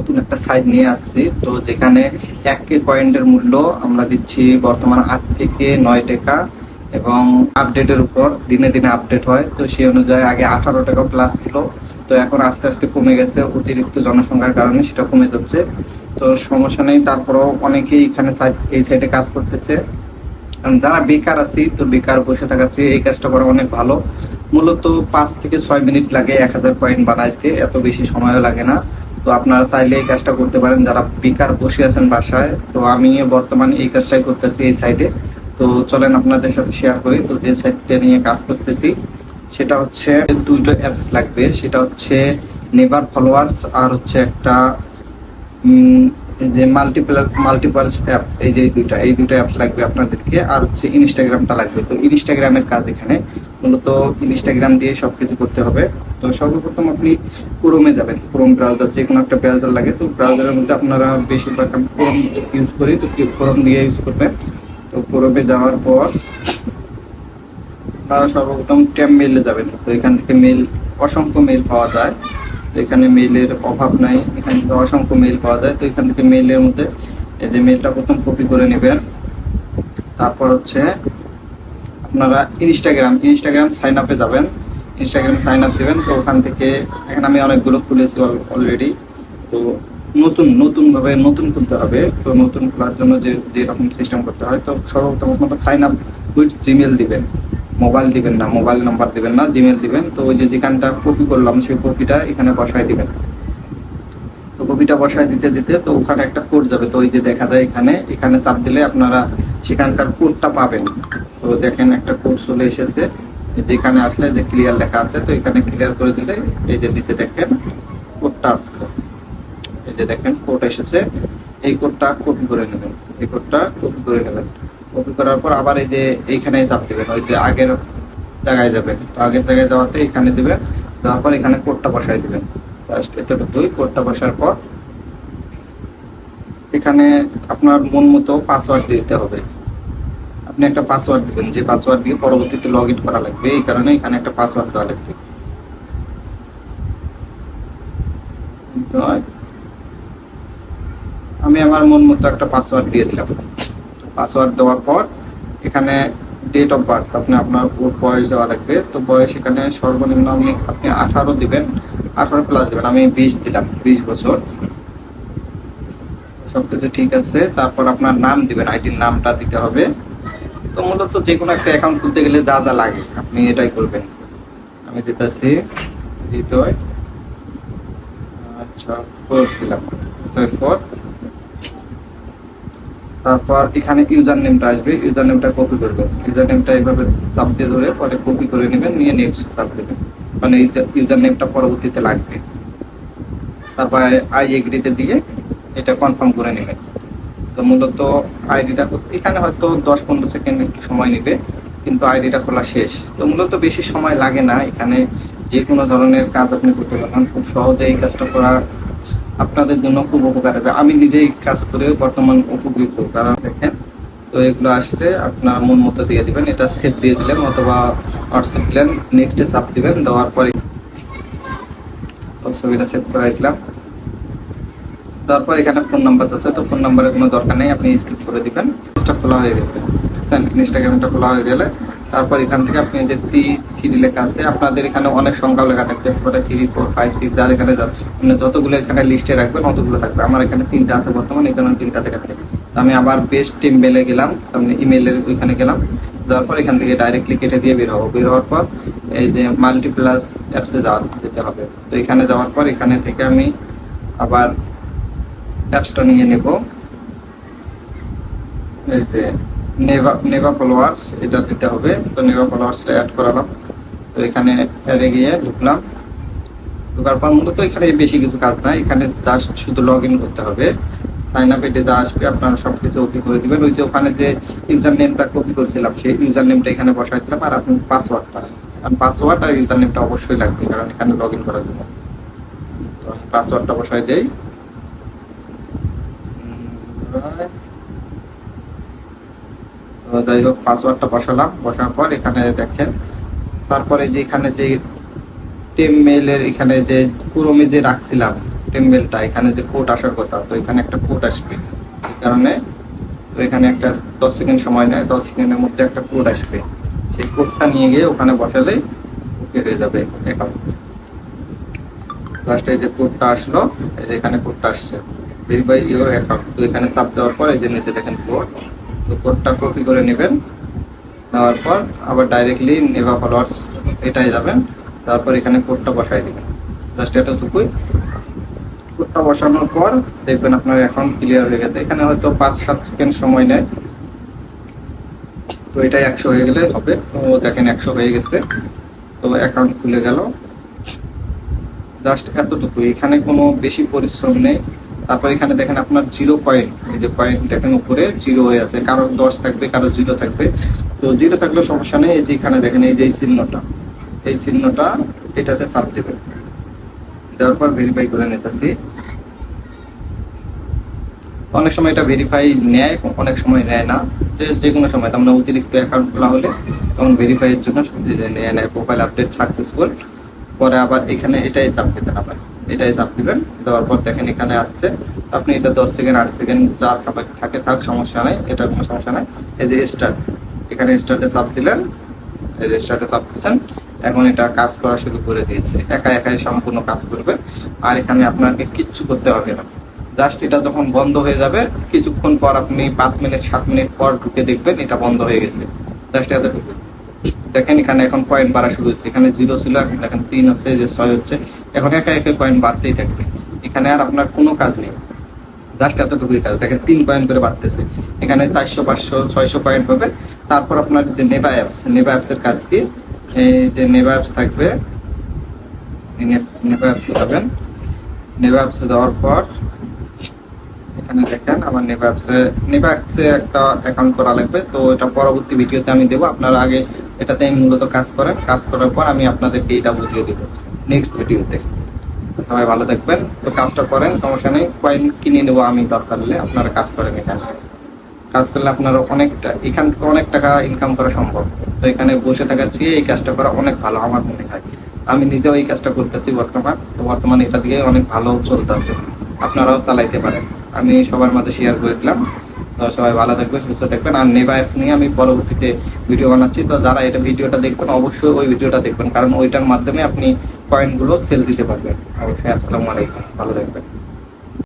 নতুন একটা সাইট নিয়ে আসছি। তো যেখানে এক কে পয়েন্টের মূল্য আমরা দিচ্ছি বর্তমান আট থেকে নয় টাকা এবং আপডেটের উপর দিনে দিনে আপডেট হয়। তো সেই অনুযায়ী আগে আঠারো টাকা প্লাস ছিল। তো এখন আস্তে আস্তে কমে গেছে। অতিরিক্ত জনসংখ্যার কারণে সেটা কমে যাচ্ছে। তো সমস্যা নেই, তারপরেও অনেকেই এখানে এই সাইটে কাজ করতেছে। কারণ যারা বেকার আছি তো বেকার বসে থাকাচ্ছি এই কাজটা করা অনেক ভালো। মূলত পাঁচ থেকে ছয় মিনিট লাগে এক হাজার পয়েন্ট বানাইতে, এত বেশি সময়ও লাগে না। তো আপনারা চাইলে এই কাজটা করতে পারেন, যারা বেকার বসে আছেন বাসায়। তো আমি বর্তমানে এই কাজটাই করতেছি এই সাইডে তো চলেন আপনাদের সাথে শেয়ার করি। তো যে সাইটটা নিয়ে কাজ করতেছি, সেটা হচ্ছে দুটো অ্যাপস লাগবে। সেটা হচ্ছে নেভার ফলোয়ার্স আর হচ্ছে একটা যে মাল্টিপল মাল্টিপলস অ্যাপ এই যে দুইটা, এই দুটো অ্যাপস লাগবে আপনাদেরকে, আর হচ্ছে ইনস্টাগ্রামটা লাগবে। তো ইনস্টাগ্রামের কাজ এখানে। মূলত ইনস্টাগ্রাম দিয়ে সবকিছু করতে হবে। তো সর্বপ্রথম আপনি ক্রোমে যাবেন। ক্রোম ব্রাউজার যে কোনো একটা ব্রাউজার লাগে তো ব্রাউজারের মধ্যে আপনারা বেশিরভাগ আমি ক্রোম ইউজ করি। তো ক্রোম দিয়ে ইউজ করবেন? তো ক্রোমে যাওয়ার পর আপনারা সর্বপ্রথম ট্যাম মেইলে যাবেন। তো এখান থেকে মেল অসংখ্য মেল পাওয়া যায়। এখানে মেইলের অভাব নাই, এখানে অসংখ্য মেল পাওয়া যায়। তো এখান থেকে মেইলের মধ্যে এই যে মেলটা প্রথম কপি করে নেবেন। তারপর হচ্ছে আপনারা ইনস্টাগ্রাম ইনস্টাগ্রাম সাইন আপে যাবেন। ইনস্টাগ্রাম সাইন আপ দেবেন। তো ওখান থেকে, এখানে আমি অনেকগুলো খুলেছি অলরেডি তো নতুন নতুন ভাবে নতুন খুলতে হবে। তো নতুন খোলার জন্য যে, যেরকম সিস্টেম করতে হয়, তো সর্বপ্রথম আপনারা সাইন আপ উইথ জিমেল দিবেন। মোবাইল দিবেন না মোবাইল নাম্বার দিবেন না জিমেল দিবেন। তো ওই যে যেখানটা কপি করলাম, সেই কপিটা এখানে বসায় দিবেন। তো কপিটা বসায় দিতে দিতে তো ওখানে একটা কোড যাবে। তো ওই যে দেখা যায় এখানে এখানে চাপ দিলে আপনারা সেখানকার কোডটা পাবেন। তো দেখেন একটা কোড চলে এসেছে। যেখানে আসলে যে ক্লিয়ার লেখা আছে, তো এখানে ক্লিয়ার করে দিলে এই যে নিচে দেখেন কোডটা আসছে। এই যে দেখেন কোড এসেছে। এই কোডটা কপি করে নেবেন। এই কোডটা কপি করে নেবেন। কপি করার পর আবার এই যে এইখানে চাপ দিবেন, ওই যে আগের জায়গায় যাবেন। তো আগের জায়গায় যাওয়াতে এখানে দিবেন দেওয়ার পর এখানে কোডটা বসাই দিবেন। জাস্ট এতটুকুই কোডটা বসার পর এখানে আপনার মন মতো পাসওয়ার্ড দিতে হবে। আপনি একটা পাসওয়ার্ড দিবেন, যে পাসওয়ার্ড দিয়ে পরবর্তীতে লগ ইন করা লাগবে, এই কারণে এখানে একটা পাসওয়ার্ড দেওয়া লাগবে। আমি আমার মন মতো একটা পাসওয়ার্ড দিয়ে দিলাম। পাসওয়ার্ড দেওয়ার পর এখানে ডেট অফ বার্থ আপনি আপনার ওর বয়স দেওয়া লাগবে। তো বয়স এখানে সর্বনিম্ন আপনি আপনি আঠারো দিবেন, আঠারো প্লাস দিবেন। আমি বিশ দিলাম, বিশ বছর। সবকিছু ঠিক আছে। তারপর আপনার নাম দিবেন আইডির নামটা দিতে হবে। তো মূলত যে কোনো একটা অ্যাকাউন্ট খুলতে গেলে যা যা লাগে, আপনি এটাই করবেন। আমি দিতেছি, হৃদয়। আচ্ছা ফোর দিলাম। ফোর তারপর এখানে ইউজার নেমটা আসবে ইউজার নেমটা কপি করবেন ইউজার নেমটা এইভাবে চাপ দিয়ে ধরে পরে কপি করে নেবেন, নিয়ে নেক্সট চাপ দেবেন। মানে ইউজার নেমটা পরবর্তীতে লাগবে। তারপর আই এগ্রিতে দিয়ে এটা কনফার্ম করে নেবেন। তো মূলত আইডিটা এখানে হয়তো দশ পনেরো সেকেন্ড একটু সময় নেবে, কিন্তু আইডিটা খোলা শেষ। তো মূলত বেশি সময় লাগে না এখানে। যে কোনো ধরনের কাজ আপনি করতে পারবেন। খুব সহজে এই কাজটা করা আপনাদের জন্য খুব উপকার হবে। আমি নিজেই কাজ করে বর্তমান উপকৃত, কারণ দেখেন, তো এগুলো আসলে আপনার মন মতো দিয়ে দিবেন, এটা সেভ দিয়ে দিলেন অথবা হোয়াটসঅ্যাপ দিলেন নেক্সটে চাপ দিবেন, দেওয়ার পরে ছবিটা সেভ করে দিলাম। তারপর এখানে ফোন নাম্বার আছে, তো ফোন নাম্বারের কোনো দরকার নেই, আপনি স্কিপ করে দিবেন। খোলা হয়ে গেছে। ইনস্টাগ্রামটা খোলা হয়ে গেলে তারপর এখান থেকে আপনি যে টি থ্রি লেখা আছে, আপনাদের এখানে অনেক সংখ্যাও লেখা থাকবে। পরে থ্রি ফোর ফাইভ সিক্স যার এখানে মানে যতগুলো এখানে লিস্টে রাখবেন, অতগুলো থাকবে। আমার এখানে তিনটা আছে বর্তমানে এখানে তিনটা থেকে থাকে আমি আবার বেস্ট টিম মেলে গেলাম আমি ইমেলের ওইখানে গেলাম। যাওয়ার পর এখান থেকে ডাইরেক্টলি কেটে দিয়ে বের হব। বের হওয়ার পর এই যে মাল্টিপ্লাস অ্যাপসে যাওয়া যেতে হবে। তো এখানে যাওয়ার পর এখানে থেকে আমি আবার অ্যাপসটা নিয়ে নেব। এই যে নেভা নেভা ফলোয়ার্স এটা দিতে হবে। তো নেভা ফলোয়ার্স অ্যাড করালাম। তো এখানে অ্যাডে গিয়ে ঢুকলাম। ঢোকার পর মূলত এখানে বেশি কিছু কাজ নাই। এখানে জাস্ট শুধু লগ ইন করতে হবে। সাইন আপ এটে আসবে, আপনারা সবকিছু ওকে করে দেবেন। ওই যে ওখানে যে ইউজার নেমটা কপি করেছিলাম, সেই ইউজার নেমটা এখানে বসাই দিলাম। আর আপনি পাসওয়ার্ডটা কারণ পাসওয়ার্ড আর ইউজার নেমটা অবশ্যই লাগবে, কারণ এখানে লগ ইন করার জন্য। তো আমি পাসওয়ার্ডটা বসাই দেই। যাই হোক পাসওয়ার্ডটা বসালাম বসার পর এখানে দেখেন, তারপরে যে এখানে যে টেম এখানে যে পুরোমে যে রাখছিলাম টেম্বেলটা এখানে যে কোড আসার কথা, তো এখানে একটা কোড আসবে। এই কারণে তো এখানে একটা দশ সেকেন্ড সময় নেয়, দশ সেকেন্ডের মধ্যে একটা কোড আসবে। সেই কোডটা নিয়ে গিয়ে ওখানে বসালেই ওকে হয়ে যাবে অ্যাকাউন্ট লাস্টে যে কোডটা আসলো, এই যে এখানে কোডটা আসছে ভেরিফাই ইওর অ্যাকাউন্ট তো এখানে চাপ দেওয়ার পর এই যে নিচে দেখেন কোড কোডটা কপি করে নেবেন। নেওয়ার পর আবার ডাইরেক্টলি নেভা ফলোয়ার্স এটাই যাবেন। তারপর এখানে কোডটা বসাই দিবেন। জাস্ট এতটুকুই। কোডটা বসানোর পর দেখবেন আপনার অ্যাকাউন্ট ক্লিয়ার হয়ে গেছে। এখানে হয়তো পাঁচ, সাত সেকেন্ড সময় নেয়। তো এটা একশো হয়ে গেলে হবে। তো দেখেন একশো হয়ে গেছে। তো অ্যাকাউন্ট খুলে গেল। জাস্ট এতটুকু এখানে কোনো বেশি পরিশ্রম নেই। তারপর এখানে দেখেন আপনার জিরো পয়েন্ট এই যে পয়েন্ট দেখেন উপরে জিরো হয়ে আছে। কারও দশ থাকবে, কারও জিরো থাকবে। তো জিরো থাকলে সমস্যা নেই, এই যে এখানে দেখেন, এই যে এই চিহ্নটা এই চিহ্নটা এটাতে চাপ দেবেন। দেওয়ার পর ভেরিফাই করে নিতেছি। অনেক সময় এটা ভেরিফাই নেয়, অনেক সময় নেয় না। যে যে কোনো সময় আমরা অতিরিক্ত অ্যাকাউন্ট খোলা হলে তখন ভেরিফাইয়ের জন্য নেয় নেয় প্রোফাইল আপডেট সাকসেসফুল পরে আবার এখানে এটাই চাপ দিবেন আবার এটাই চাপ দিবেন। দেওয়ার পর দেখেন এখানে আসছে। আপনি এটা দশ সেকেন্ড, আট সেকেন্ড যা থাক- থাকে সমস্যা নাই, এটা কোনো সমস্যা নাই। এই যে স্টার্ট এখানে স্টার্টে চাপ দিলেন। এই যে স্টার্টে চাপ দিচ্ছেন। এখন এটা কাজ করা শুরু করে দিয়েছে। একা একাই সম্পূর্ণ কাজ করবে। আর এখানে আপনাকে কিচ্ছু করতে হবে না। জাস্ট এটা যখন বন্ধ হয়ে যাবে, কিছুক্ষণ পর আপনি পাঁচ মিনিট, সাত মিনিট পর ঢুকে দেখবেন এটা বন্ধ হয়ে গেছে। জাস্ট এতটুকু দেখেন এখানে এখন পয়েন্ট বাড়া শুরু হচ্ছে। এখানে জিরো ছিল, এখন দেখেন তিন হচ্ছে, যে ছয় হচ্ছে। এখন একা একা পয়েন্ট বাড়তেই থাকবে। এখানে আর আপনার কোনো কাজ নেই। জাস্ট এতটুকুই কাজ। দেখেন, তিন পয়েন্ট করে বাড়তেছে। এখানে চারশো, পাঁচশো, ছয়শো পয়েন্ট হবে। তারপর আপনার যে নেবা অ্যাপস নেবা অ্যাপসের কাজ কি? এই যে নেবা অ্যাপস থাকবে নেবা অ্যাপসে যাবেন। নেবা অ্যাপসে যাওয়ার পর, এখানে দেখেন আমার নেবা অ্যাপসে নেবা অ্যাপসে একটা অ্যাকাউন্ট করা লাগবে। তো এটা পরবর্তী ভিডিওতে আমি দেবো। আপনারা আগে এটাতে মূলত কাজ করেন। কাজ করার পর আমি আপনাদেরকে এটা বুঝিয়ে দেবো। নেক্সট ভিডিওতে সবাই ভালো থাকবেন। তো কাজটা করেন, সমস্যা নেই। কয়েন কিনে নেব আমি, দরকার হলে আপনারা কাজ করেন এখানে। কাজ করলে আপনার অনেকটা, এখান থেকে অনেক টাকা ইনকাম করা সম্ভব। তো এখানে বসে থাকার চেয়ে এই কাজটা করা অনেক ভালো আমার মনে হয়। আমি নিজেও এই কাজটা করতেছি বর্তমান। তো বর্তমানে এটা দিয়ে অনেক ভালো চলতেছে। আপনারাও চালাইতে পারেন। আমি সবার মাঝে শেয়ার করে দিলাম। সবাই ভালো থাকবে সুস্থ থাকবেন। আর নেভা অ্যাপস নিয়ে আমি পরবর্তীতে ভিডিও বানাচ্ছি। তো যারা এটা ভিডিওটা দেখবেন, অবশ্যই ওই ভিডিওটা দেখবেন। কারণ ওইটার মাধ্যমে আপনি কয়েনগুলো সেল দিতে পারবেন। অবশ্যই, আসসালামু আলাইকুম। ভালো থাকবেন।